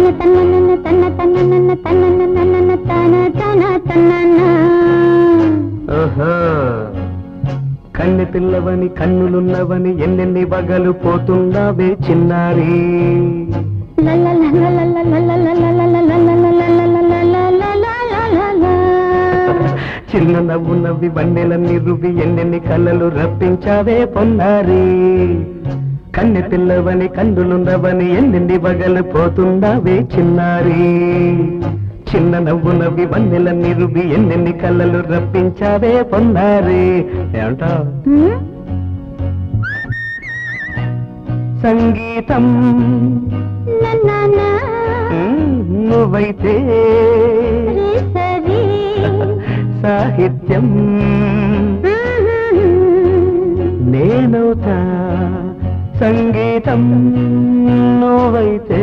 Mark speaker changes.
Speaker 1: తన్న తన్న తన్న తన్న తన్న తన తన తన్న
Speaker 2: కన్నె పిల్లవని కన్నులున్నవని ఎన్నెన్ని వగలు పోతున్నావే చిన్నారి. చిన్న నవ్వు నవ్వి బండెలన్నీ రువి ఎన్నెన్ని కళ్ళలు రప్పించావే పొన్నారీ. కన్నె పిల్లవని కన్నులున్నవని ఎన్నెన్ని వగలు పోతున్నావే చిన్నారి. చిన్న నవ్వు నవ్వి వన్నెలన్నీ రువి ఎన్నెన్ని కళ్ళలు రప్పించావే పొన్నారి. ఏమంటావు సంగీతం. నువ్వైతే సాహిత్యం. నేనవుతా. సంగీతం నువ్వైతే